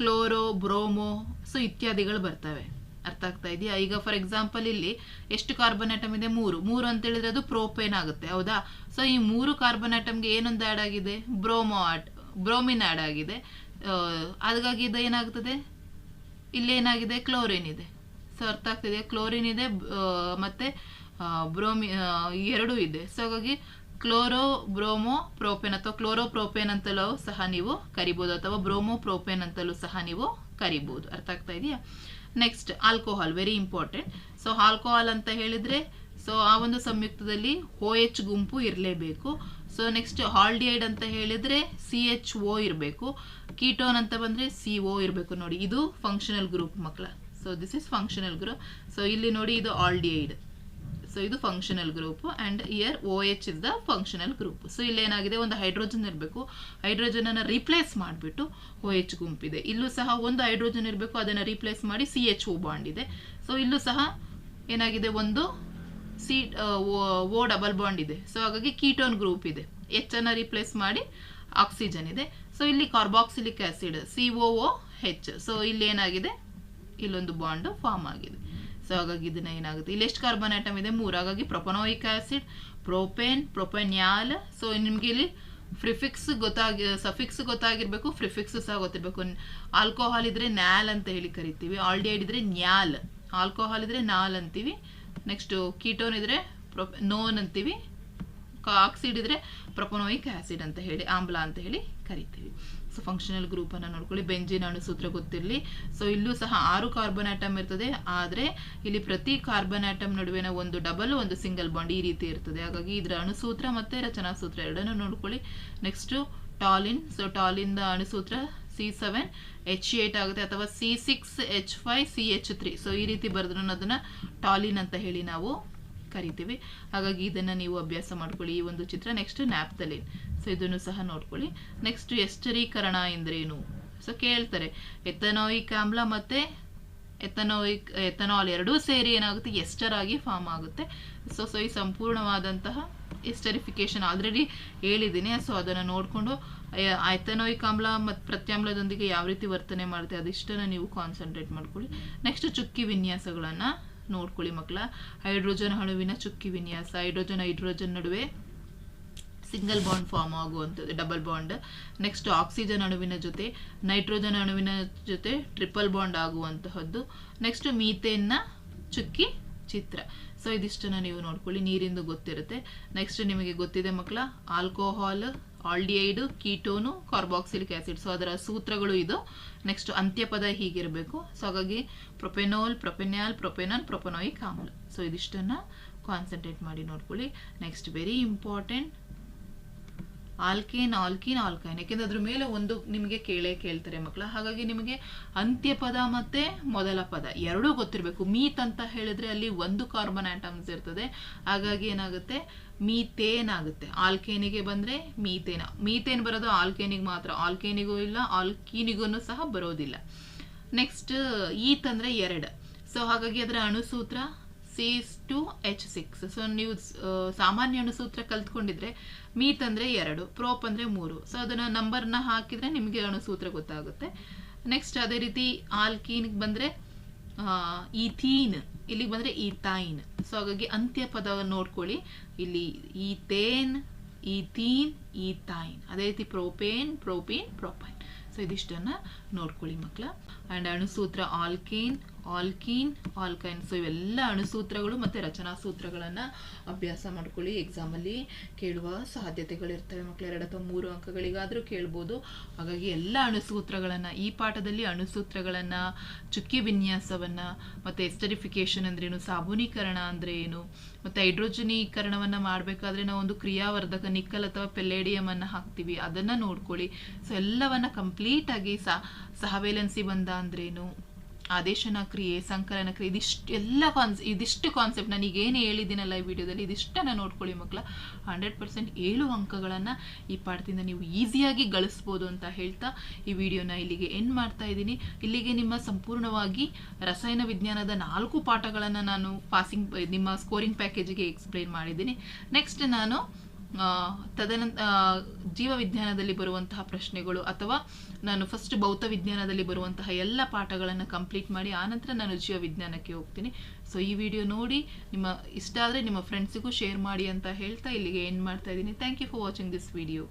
Speaker 1: ಕ್ಲೋರೋ ಬ್ರೋಮೋ ಸೊ ಇತ್ಯಾದಿಗಳು ಬರ್ತವೆ. ಅರ್ಥ ಆಗ್ತಾ ಇದೆಯಾ? ಈಗ ಫಾರ್ ಎಕ್ಸಾಂಪಲ್ ಇಲ್ಲಿ ಎಷ್ಟು ಕಾರ್ಬನ್ ಆಟಮ್ ಇದೆ? ಮೂರು. ಮೂರು ಅಂತ ಹೇಳಿದ್ರೆ ಅದು ಪ್ರೋಪೇನ್ ಆಗುತ್ತೆ. ಹೌದಾ? ಸೊ ಈ ಮೂರು ಕಾರ್ಬನ್ ಆಟಮ್ಗೆ ಏನೊಂದು ಆ್ಯಡ್ ಆಗಿದೆ? ಬ್ರೋಮೋ ಆಟ್ ಬ್ರೋಮಿನ್ ಆ್ಯಡ್ ಆಗಿದೆ ಅದಕ್ಕಾಗಿ ಇದು ಏನಾಗ್ತದೆ ಇಲ್ಲೇನಾಗಿದೆ? ಕ್ಲೋರಿನ್ ಇದೆ. ಸೊ ಅರ್ಥ ಆಗ್ತಿದೆ. ಕ್ಲೋರಿನ್ ಇದೆ ಮತ್ತು ಬ್ರೋಮಿ ಎರಡೂ ಇದೆ. ಸೊ ಹಾಗಾಗಿ ಕ್ಲೋರೋ ಬ್ರೋಮೋ ಪ್ರೋಪೇನ್ ಅಥವಾ ಕ್ಲೋರೋ ಪ್ರೋಪೇನ್ ಅಂತಲೂ ಸಹ ನೀವು ಕರಿಬೋದು ಅಥವಾ ಬ್ರೋಮೋ ಪ್ರೋಪೇನ್ ಅಂತಲೂ ಸಹ ನೀವು ಕರಿಬೋದು. ಅರ್ಥ ಆಗ್ತಾ ಇದೆಯಾ? Next alcohol very important so alcohol ಅಂತ ಹೇಳಿದರೆ ಸೊ ಆ ಒಂದು ಸಂಯುಕ್ತದಲ್ಲಿ ಓ ಎಚ್ ಗುಂಪು ಇರಲೇಬೇಕು. ಸೊ ನೆಕ್ಸ್ಟ್ ಹಾಲ್ಡಿಹೈಡ್ ಅಂತ ಹೇಳಿದ್ರೆ ಸಿ ಎಚ್ ಒ ಇರಬೇಕು. ಕೀಟೋನ್ ಅಂತ ಬಂದ್ರೆ ಸಿ ಒ ಇರಬೇಕು ನೋಡಿ. ಇದು ಫಂಕ್ಷನಲ್ ಗ್ರೂಪ್ ಮಕ್ಕಳ so this is functional group so ಇಲ್ಲಿ ನೋಡಿ ಇದು ಆಲ್ಡಿಹೈಡ್ ಸೊ ಇದು functional group and here O H is the functional group so ಇಲ್ಲಿ ಏನಾಗಿದೆ? ಒಂದು ಹೈಡ್ರೋಜನ್ ಇರಬೇಕು. ಹೈಡ್ರೋಜನ್ ಅನ್ನ ರಿಪ್ಲೇಸ್ ಮಾಡಿಬಿಟ್ಟು ಒ ಎಚ್ ಗುಂಪಿದೆ. ಇಲ್ಲೂ ಸಹ ಒಂದು ಹೈಡ್ರೋಜನ್ ಇರಬೇಕು. ಅದನ್ನ ರಿಪ್ಲೇಸ್ ಮಾಡಿ ಸಿ ಎಚ್ ಓ ಬಾಂಡ್ ಇದೆ. ಸೊ ಇಲ್ಲೂ ಸಹ ಏನಾಗಿದೆ? ಒಂದು ಸಿ ಓ ಡಬಲ್ ಬಾಂಡ್ ಇದೆ. ಸೊ ಹಾಗಾಗಿ ಕೀಟೋನ್ ಗ್ರೂಪ್ ಇದೆ. ಎಚ್ ಅನ್ನ ರಿಪ್ಲೇಸ್ ಮಾಡಿ ಆಕ್ಸಿಜನ್ ಇದೆ. ಸೊ ಇಲ್ಲಿ carboxylic acid C O H so ಇಲ್ಲಿ ಏನಾಗಿದೆ? ಇಲ್ಲೊಂದು ಬಾಂಡ್ ಫಾರ್ಮ್ ಆಗಿದೆ. ಸೊ ಹಾಗಾಗಿ ಇದನ್ನ ಏನಾಗುತ್ತೆ? ಇಲ್ಲಿ ಎಷ್ಟು ಕಾರ್ಬನ್ ಐಟಮ್ ಇದೆ? ಮೂರು. ಹಾಗಾಗಿ propanoic acid propane propenal so ನಿಮ್ಗೆ ಇಲ್ಲಿ ಫ್ರಿಫಿಕ್ಸ್ ಗೊತ್ತಾಗಿ ಸಫಿಕ್ಸ್ ಗೊತ್ತಾಗಿರ್ಬೇಕು ಫ್ರಿಫಿಕ್ಸ್ ಸಹ ಗೊತ್ತಿರಬೇಕು. ಆಲ್ಕೋಹಾಲ್ ಇದ್ರೆ ನ್ಯಾಲ್ ಅಂತ ಹೇಳಿ ಕರಿತೀವಿ. ಆಲ್ಡಿಹೈಡ್ ಇದ್ರೆ ನ್ಯಾಲ್. ಆಲ್ಕೋಹಾಲ್ ಇದ್ರೆ ನಾಲ್ ಅಂತೀವಿ. ನೆಕ್ಸ್ಟ್ ಕೀಟೋನ್ ಇದ್ರೆ ಪ್ರೊಪ ನೋನ್ ಅಂತೀವಿ. ಆಕ್ಸಿಡ್ ಇದ್ರೆ ಪ್ರೊಪೊನೋಯಿಕ್ ಆಸಿಡ್ ಅಂತ ಹೇಳಿ, ಆಮ್ಲ ಅಂತ ಹೇಳಿ ಕರಿತೀವಿ. ಸೊ ಫಂಕ್ಷನಲ್ ಗ್ರೂಪ್ ಅನ್ನ ನೋಡ್ಕೊಳ್ಳಿ. ಬೆಂಜಿನ ಅಣು ಸೂತ್ರ ಗೊತ್ತಿರಲಿ. ಸೊ ಇಲ್ಲೂ ಸಹ ಆರು ಕಾರ್ಬನ್ ಆಟಮ್ ಇರ್ತದೆ. ಆದ್ರೆ, ಇಲ್ಲಿ ಪ್ರತಿ ಕಾರ್ಬನ್ ಆಟಮ್ ನಡುವಿನ ಒಂದು ಡಬಲ್ ಒಂದು ಸಿಂಗಲ್ ಬಾಂಡ್ ಈ ರೀತಿ ಇರ್ತದೆ. ಹಾಗಾಗಿ ಇದರ ಅಣುಸೂತ್ರ ಮತ್ತೆ ರಚನಾ ಸೂತ್ರ ಎರಡನ್ನೂ ನೋಡ್ಕೊಳ್ಳಿ. ನೆಕ್ಸ್ಟ್ ಟಾಲಿನ್ ಸೊ ಟಾಲಿನ್ ಅಣುಸೂತ್ರ ಸಿ ಸೆವೆನ್ ಎಚ್ ಏಟ್ ಆಗುತ್ತೆ ಅಥವಾ C six H five C H three so ಈ ರೀತಿ ಬರೆದ್ರು ಅದನ್ನು ಟಾಲಿನ್ ಅಂತ ಹೇಳಿ ನಾವು ಕರಿತೀವಿ. ಹಾಗಾಗಿ ಇದನ್ನ ನೀವು ಅಭ್ಯಾಸ ಮಾಡ್ಕೊಳ್ಳಿ ಈ ಒಂದು ಚಿತ್ರ. ನೆಕ್ಸ್ಟ್ ನ್ಯಾಪ್ತಲಿನ್ ಸೊ ಇದನ್ನು ಸಹ ನೋಡ್ಕೊಳ್ಳಿ. ನೆಕ್ಸ್ಟ್ ಎಸ್ಟರೀಕರಣ ಎಂದ್ರೇನು? ಸೊ ಕೇಳ್ತಾರೆ. ಎಥನಾಯಿಕ್ ಆಮ್ಲ ಮತ್ತೆ ಎಥನಾಯಿಕ್ ಎಥನಾಲ್ ಎರಡೂ ಸೇರಿ ಏನಾಗುತ್ತೆ? ಎಸ್ಟರ್ ಆಗಿ ಫಾರ್ಮ್ ಆಗುತ್ತೆ? ಸೊ ಸೊ ಈ ಸಂಪೂರ್ಣವಾದಂತಹ ಎಸ್ಟರಿಫಿಕೇಶನ್ ಆಲ್ರೆಡಿ ಹೇಳಿದ್ದೀನಿ. ಸೊ ಅದನ್ನು ನೋಡಿಕೊಂಡು ಎಥನಾಯಿಕ್ ಆಮ್ಲ ಮತ್ತು ಪ್ರತ್ಯಾಮ್ಲದೊಂದಿಗೆ ಯಾವ ರೀತಿ ವರ್ತನೆ ಮಾಡುತ್ತೆ ಅದಿಷ್ಟನ್ನು ನೀವು ಕಾನ್ಸಂಟ್ರೇಟ್ ಮಾಡ್ಕೊಳ್ಳಿ. ನೆಕ್ಸ್ಟ್ ಚುಕ್ಕಿ ವಿನ್ಯಾಸಗಳನ್ನು ನೋಡ್ಕೊಳ್ಳಿ ಮಕ್ಕಳ ಹೈಡ್ರೋಜನ್ ಅಣುವಿನ ಚುಕ್ಕಿ ವಿನ್ಯಾಸ ಹೈಡ್ರೋಜನ್ ಹೈಡ್ರೋಜನ್ ನಡುವೆ ಸಿಂಗಲ್ ಬಾಂಡ್ ಫಾರ್ಮ್ ಆಗುವಂಥದ್ದು ಡಬಲ್ ಬಾಂಡ್ ನೆಕ್ಸ್ಟ್ ಆಕ್ಸಿಜನ್ ಅಣುವಿನ ಜೊತೆ ನೈಟ್ರೋಜನ್ ಅಣುವಿನ ಜೊತೆ ಟ್ರಿಪಲ್ ಬಾಂಡ್ ಆಗುವಂತಹದ್ದು. ನೆಕ್ಸ್ಟ್ ಮೀಥೇನ್ನ ಚುಕ್ಕಿ ಚಿತ್ರ. ಸೊ ಇದಿಷ್ಟನ್ನು ನೀವು ನೋಡ್ಕೊಳ್ಳಿ, ನೀರಿಂದು ಗೊತ್ತಿರುತ್ತೆ. ನೆಕ್ಸ್ಟ್ ನಿಮಗೆ ಗೊತ್ತಿದೆ ಮಕ್ಕಳ alcohol aldehyde, ketone, carboxylic acid. So ಅದರ ಸೂತ್ರಗಳು ಇದು. ನೆಕ್ಸ್ಟ್ ಅಂತ್ಯಪದ ಹೀಗಿರಬೇಕು. ಸೊ ಹಾಗಾಗಿ ಪ್ರೊಪೆನೋಲ್, ಪ್ರೊಪೆನ್ಯಾಲ್ ಪ್ರೊಪೆನಾಲ್ ಪ್ರೊಪೆನೋಯಿಕ್ ಆಮ್ಲ. ಸೊ ಇದಿಷ್ಟನ್ನು ಕಾನ್ಸಂಟ್ರೇಟ್ ಮಾಡಿ ನೋಡ್ಕೊಳ್ಳಿ. Next very important alkane, alkene, alkyne. ಯಾಕೆಂದ್ರೆ ಅದ್ರ ಮೇಲೆ ಒಂದು ನಿಮಗೆ ಕೇಳೇ ಕೇಳ್ತಾರೆ ಮಕ್ಕಳ. ಹಾಗಾಗಿ ನಿಮಗೆ ಅಂತ್ಯ ಪದ ಮತ್ತೆ ಮೊದಲ ಪದ ಎರಡೂ ಗೊತ್ತಿರಬೇಕು. ಮೀತ್ ಅಂತ ಹೇಳಿದ್ರೆ ಅಲ್ಲಿ ಒಂದು ಕಾರ್ಬನ್ ಆಟಮ್ಸ್ ಇರ್ತದೆ. ಹಾಗಾಗಿ ಏನಾಗುತ್ತೆ? ಮೀಥೇನ್ ಆಗುತ್ತೆ. ಆಲ್ಕೇನಿಗೆ ಬಂದ್ರೆ ಮೀತೇನ. ಮೀಥೇನ್ ಬರೋದು ಆಲ್ಕೇನಿಗೆ ಮಾತ್ರ. ಆಲ್ಕೇನಿಗೂ ಇಲ್ಲ ಆಲ್ಕೀನಿಗೂ ಸಹ ಬರೋದಿಲ್ಲ. ನೆಕ್ಸ್ಟ್ ಈತ್ ಅಂದ್ರೆ ಎರಡು. ಸೊ ಹಾಗಾಗಿ ಅದರ ಅಣುಸೂತ್ರ C two H six so ನೀವು ಸಾಮಾನ್ಯ ಅಣುಸೂತ್ರ ಕಲ್ತ್ಕೊಂಡಿದ್ರೆ ಮೀತ್ ಅಂದ್ರೆ ಎರಡು ಪ್ರೋಪ್ ಅಂದ್ರೆ ಮೂರು. ಸೊ ಅದನ್ನ ನಂಬರ್ನ ಹಾಕಿದ್ರೆ ನಿಮಗೆ ಅಣುಸೂತ್ರ ಗೊತ್ತಾಗುತ್ತೆ. ನೆಕ್ಸ್ಟ್ ಅದೇ ರೀತಿ ಆಲ್ಕೀನ್ಗೆ ಬಂದ್ರೆ ಈಥೀನ್ ಇಲ್ಲಿಗೆ ಬಂದ್ರೆ ಈಥೈನ್ ಸೊ ಹಾಗಾಗಿ ಅಂತ್ಯ ಪದವನ್ನು ನೋಡ್ಕೊಳ್ಳಿ. ಇಲ್ಲಿ ಈಥೇನ್ ಈಥೀನ್ ಈಥೈನ್ ಅದೇ ರೀತಿ ಪ್ರೋಪೇನ್ ಪ್ರೋಪೀನ್ ಪ್ರೋಪೈನ್ ಸೊ ಇದಿಷ್ಟನ್ನ ನೋಡ್ಕೊಳ್ಳಿ ಮಕ್ಕಳ ಆ್ಯಂಡ್ ಅಣುಸೂತ್ರ ಆಲ್ಕೇನ್ ಆಲ್ಕೀನ್ ಆಲ್ಕೈನ್ ಸೊ ಇವೆಲ್ಲ ಅಣುಸೂತ್ರಗಳು ಮತ್ತು ರಚನಾ ಸೂತ್ರಗಳನ್ನು ಅಭ್ಯಾಸ ಮಾಡ್ಕೊಳ್ಳಿ ಎಕ್ಸಾಮಲ್ಲಿ ಕೇಳುವ ಸಾಧ್ಯತೆಗಳಿರ್ತವೆ ಮಕ್ಕಳು ಎರಡು ಅಥವಾ ಮೂರು ಅಂಕಗಳಿಗಾದರೂ ಕೇಳ್ಬೋದು. ಹಾಗಾಗಿ ಎಲ್ಲ ಅಣುಸೂತ್ರಗಳನ್ನು, ಈ ಪಾಠದಲ್ಲಿ ಅಣುಸೂತ್ರಗಳನ್ನು, ಚುಕ್ಕಿ ವಿನ್ಯಾಸವನ್ನು, ಮತ್ತು ಎಸ್ಟರಿಫಿಕೇಶನ್ ಅಂದ್ರೇನು ಸಾಬೂನೀಕರಣ ಅಂದರೆ ಏನು, ಮತ್ತು ಹೈಡ್ರೋಜನೀಕರಣವನ್ನು ಮಾಡಬೇಕಾದ್ರೆ ನಾವು ಒಂದು ಕ್ರಿಯಾವರ್ಧಕ ನಿಕ್ಕಲ್ ಅಥವಾ ಪೆಲ್ಲೇಡಿಯಮ್ ಅನ್ನು ಹಾಕ್ತೀವಿ. ಅದನ್ನು ನೋಡ್ಕೊಳ್ಳಿ. ಸೊ ಎಲ್ಲವನ್ನು ಕಂಪ್ಲೀಟಾಗಿ ಸಹ, ಸಹವೇಲೆನ್ಸಿ ಬಂದ ಅಂದ್ರೇನು ಆದೇಶನ ಕ್ರಿಯೆ, ಸಂಕಲನ ಕ್ರಿಯೆ, ಇದಿಷ್ಟು ಎಲ್ಲ ಕಾನ್ಸ್ ಇದಿಷ್ಟು ಕಾನ್ಸೆಪ್ಟ್ ನಾನು ಈಗ ಏನು ಹೇಳಿದ್ದೀನಲ್ಲ ಈ ವಿಡಿಯೋದಲ್ಲಿ, ಇದಿಷ್ಟನ್ನು ನೋಡ್ಕೊಳ್ಳಿ ಮಕ್ಕಳ ಹಂಡ್ರೆಡ್ ಪರ್ಸೆಂಟ್ ಏಳು ಅಂಕಗಳನ್ನು ಈ ಪಾಠದಿಂದ ನೀವು ಈಸಿಯಾಗಿ ಗಳಿಸ್ಬೋದು ಅಂತ ಹೇಳ್ತಾ ಈ ವಿಡಿಯೋನ ಇಲ್ಲಿಗೆ ಎಂಡ್ ಮಾಡ್ತಾ ಇದ್ದೀನಿ. ಇಲ್ಲಿಗೆ ನಿಮ್ಮ ಸಂಪೂರ್ಣವಾಗಿ ರಸಾಯನ ವಿಜ್ಞಾನದ ನಾಲ್ಕು ಪಾಠಗಳನ್ನು ನಾನು ಪಾಸಿಂಗ್ ನಿಮ್ಮ ಸ್ಕೋರಿಂಗ್ ಪ್ಯಾಕೇಜಿಗೆ ಎಕ್ಸ್ಪ್ಲೈನ್ ಮಾಡಿದ್ದೀನಿ. ನೆಕ್ಸ್ಟ್ ನಾನು ತದನಂತ ಜೀವ ವಿಜ್ಞಾನದಲ್ಲಿ ಬರುವಂತಹ ಪ್ರಶ್ನೆಗಳು ಅಥವಾ ನಾನು ಫಸ್ಟ್ ಭೌತ ವಿಜ್ಞಾನದಲ್ಲಿ ಬರುವಂತಹ ಎಲ್ಲ ಪಾಠಗಳನ್ನು ಕಂಪ್ಲೀಟ್ ಮಾಡಿ ಆನಂತರ ನಾನು ಜೀವ ವಿಜ್ಞಾನಕ್ಕೆ ಹೋಗ್ತೀನಿ. ಸೊ ಈ ವಿಡಿಯೋ ನೋಡಿ, ನಿಮ್ಮ ಇಷ್ಟ ಆದರೆ ನಿಮ್ಮ ಫ್ರೆಂಡ್ಸಿಗೂ ಶೇರ್ ಮಾಡಿ ಅಂತ ಹೇಳ್ತಾ ಇಲ್ಲಿಗೆ ಏನು ಮಾಡ್ತಾ ಇದ್ದೀನಿ. Thank you for watching this video